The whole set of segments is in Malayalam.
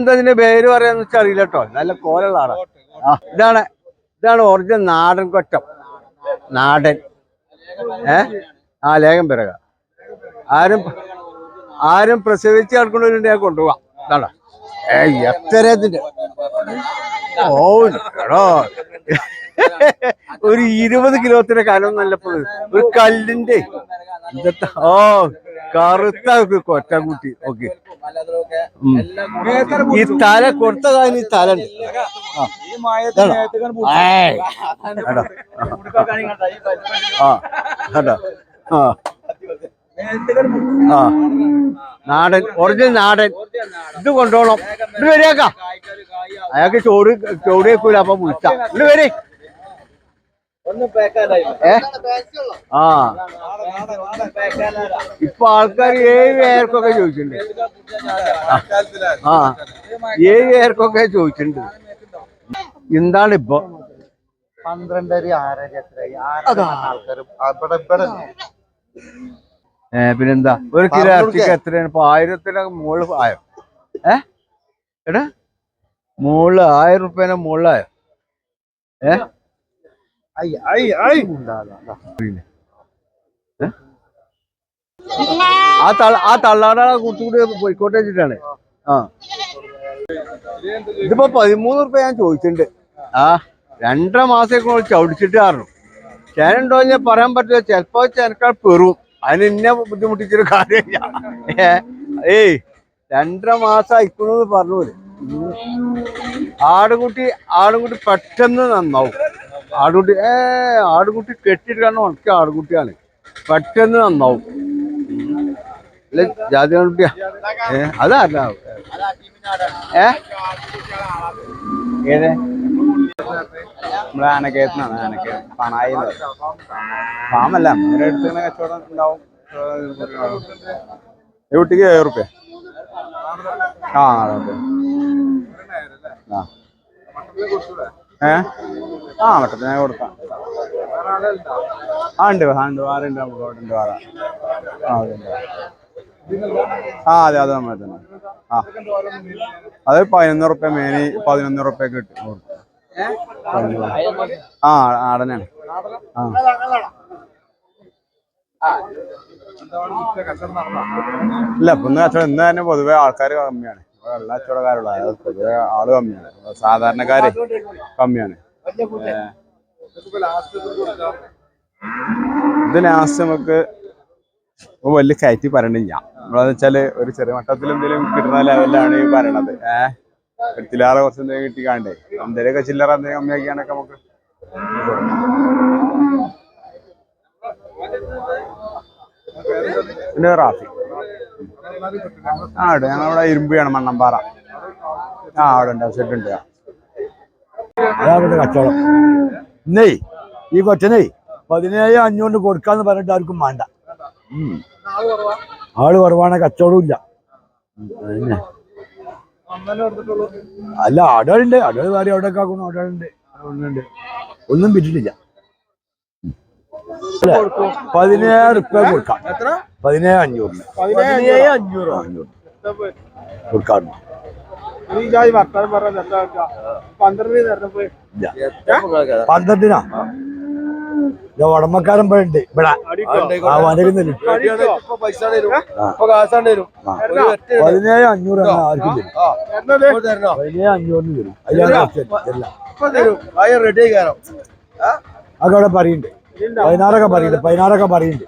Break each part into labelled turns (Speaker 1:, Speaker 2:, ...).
Speaker 1: എന്താ പേര് പറയാന്ന് വെച്ചാൽ അറിയില്ല കേട്ടോ നല്ല കോലുള്ള ആടാ ഇതാണ് ഇതാണ് ഒറിജിനൽ നാടൻ കൊറ്റം. നാടൻ. ഏ? ആ ലേഖം പിറക. ആരും ആരും പ്രസവിച്ച് കിടക്കുന്നവരുണ്ട് ഞാൻ കൊണ്ടുപോവാം. ഇതാണ്? ഏ എത്ര ഇതിന്റെ ഒരു ഇരുപത് കിലോത്തിന്റെ കനം നല്ല ഒരു കല്ലിന്റെ ഓ. കറുത്ത കൊറ്റക്കുട്ടി ഓക്കെ. ഈ തല കൊടുത്തതാ ഈ തല നാടൻ ഒറിജിനൽ നാടൻ. ഇത് കൊണ്ടോണം. ഇത് വരിക അയാൾക്ക് ചോറ് ചോറ് വെക്കൂല അപ്പൊ വിളിച്ച. ഇത് വരെ. ഏ? ആ. ഇപ്പൊ ആൾക്കാർ ഏഴ് പേർക്കൊക്കെ ചോദിച്ചിട്ടുണ്ട്. ആ. ഏഴ് പേർക്കൊക്കെ ചോദിച്ചിട്ടുണ്ട്. എന്താണ് ഇപ്പൊ?
Speaker 2: പന്ത്രണ്ടര ആറര
Speaker 1: ഏ, പിന്നെന്താ? ഒരു കിലോ ഇറച്ചിക്ക് എത്രയാണ്? ഇപ്പൊ ആയിരത്തിനൊക്കെ മുകളിൽ ആയോ? ഏ? എടാ മുകളിൽ ആയിരം റുപ്യേനെ മുകളിലായോ? ഏ ഏ? ആ തള്ള ആ തള്ളാട കുറച്ചുകൂടി പോയിക്കോട്ടെ വെച്ചിട്ടാണ്. ആ. ഇതിപ്പോ പതിമൂന്ന് റുപ്യ ഞാൻ ചോദിച്ചിട്ടുണ്ട്. ആ രണ്ടര മാസം ചവിടിച്ചിട്ട് കാരണം. ചേനുണ്ടോ ഞാൻ പറയാൻ പറ്റില്ല. ചിലപ്പോ ചേനക്കാൾ പെറും. അതിന് ഇന്നെ ബുദ്ധിമുട്ടിച്ചൊരു കാര്യമില്ല. ഏയ് രണ്ടര മാസം അയക്കണമെന്ന് പറഞ്ഞു ആടുകുട്ടി ആടുകുട്ടി പെട്ടെന്ന് നന്നാവും. ആടുകുട്ടി ഏ ആടുകുട്ടി കെട്ടിയിട്ട് കാരണം ഉണക്കിയ ആടുകുട്ടിയാണ്. പെട്ടെന്ന് നന്നാവും. അല്ലെ ജാതി ആൺകുട്ടിയാ ഏ അതല്ല ഏ?
Speaker 2: നമ്മളെ ആനക്കയത്തുനിന്നാണ് ആനക്കയത്ത് പണായി ഫാമല്ല നമ്മുടെ കച്ചവടം ഉണ്ടാവും. കുട്ടിക്ക് ഏഴ് റുപ്യ ആ നാളെ ആ. ഏ? ആ മട്ടത്തിന് കൊടുക്കാം. ആ ഉണ്ട് ആ ഉണ്ട് വേറെ ഉണ്ട് നമുക്ക് അവിടെ ഉണ്ട് വാറ. ആ അതെ ഉണ്ട്. ആ അതെ അത് നമ്മളെ തന്നെ. ആ. അത് പതിനൊന്ന് റുപ്യ മേനി പതിനൊന്ന് റുപ്യ കിട്ടും. ആ ആടനാണ്. ആ. ഇല്ല ഇപ്പൊ ഇന്ന് കച്ചവടം ഇന്ന് തന്നെ പൊതുവെ ആൾക്കാർ കമ്മിയാണ്. കച്ചവടക്കാരുള്ള പൊതുവെ ആൾ കമ്മിയാണ്. സാധാരണക്കാര് കമ്മിയാണ്. ഇത് ലാസ്റ്റ് നമുക്ക് ഇപ്പൊ വലിയ കയറ്റി പറയണില്ല. നമ്മളെന്ന് വെച്ചാൽ ഒരു ചെറിയ മട്ടത്തിൽ എന്തെങ്കിലും കിട്ടുന്ന ലെവലിലാണ് ഈ പറയണത്. ഏഹ് എടുത്തില്ലാറെ കുറച്ച് എന്തെങ്കിലും കിട്ടിക്കാണ്ടേ. എന്തെങ്കിലുമൊക്കെ ചില്ലറ എന്തെങ്കിലും കമ്മിയാക്കിയാണൊക്കെ നമുക്ക് പിന്നെ റാഫി. ആ ഉണ്ട് ഞങ്ങളവിടെ ഇരുമ്പിയാണ് മണ്ണമ്പാറ. ആ അവിടെ ഉണ്ട് ഷെഡ് ഉണ്ട്
Speaker 3: അതാണ് കച്ചവടം. നെയ് ഈ കൊച്ചനെ പതിനേഴ് അഞ്ഞൂറിന് കൊടുക്കാന്ന് പറഞ്ഞിട്ട് ആർക്കും വേണ്ട. ആൾ കുറവാണ് കച്ചവടവും ഇല്ല. അതന്നെ. അല്ല ആടുകളുണ്ട്. ആടുകൾ കാര്യം അവിടെ കാക്കുന്നു ആടുകളുണ്ട്. ഉണ്ട് ഒന്നും വിറ്റിട്ടില്ല? പതിനേഴ് റുപ്യ കൊടുക്കാം. പതിനേഴ് അഞ്ഞൂറിന്. അഞ്ഞൂറ്. അഞ്ഞൂറ്. കൊടുക്കാറുണ്ട്. പന്ത്രണ്ടിനാ ഇത് ഉടമക്കാരൻ ഇവിടെ. പതിനേഴ് അഞ്ഞൂറ് ആണ് ആർക്കും തരും. പതിനേഴ് അഞ്ഞൂറിന് തരും. അതിലാണ്
Speaker 2: റെഡി കയറാം
Speaker 3: അതൊക്കെ അവിടെ പറയുന്നുണ്ട്. പതിനാറൊക്കെ പറയുന്നുണ്ട് പതിനാറൊക്കെ പറയുന്നുണ്ട്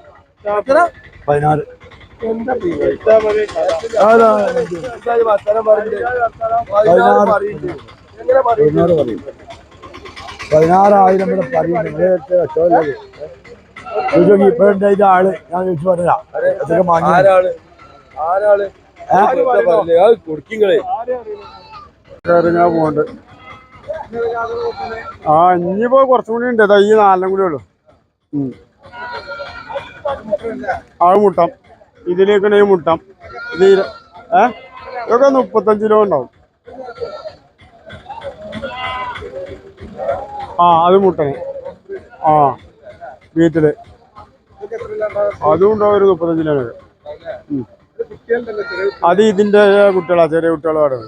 Speaker 3: പതിനാറ് അതാ, പതിനാറ്. പറയും പതിനാറായിരം ഇവിടെ പറയുന്നുണ്ട് കച്ചവടമില്ലത്. ചോദിച്ചു ആൾ? ഞാൻ ചോദിച്ചു അതൊക്കെ വാങ്ങി
Speaker 2: കൊടുക്കിങ്ങളെ.
Speaker 1: ഞാൻ പോണ്ട് ആ ഇനിയിപ്പോ കുറച്ചും കൂടി ഉണ്ട്. ഈ നാലെണ്ണം കൂടി ഉള്ളു. അത് മുട്ടം. ഇതിലേക്ക് മുട്ടം. ഇത് ഏ? ഇതൊക്കെ മുപ്പത്തഞ്ച് കിലോ ഉണ്ടാവും. ആ അത് മുട്ടന്. ആ വീട്ടിൽ. അതും ഉണ്ടാവും ഒരു മുപ്പത്തഞ്ച് ഉം. അത് ഇതിന്റെ കുട്ടികളാ ചെറിയ കുട്ടികളാണ്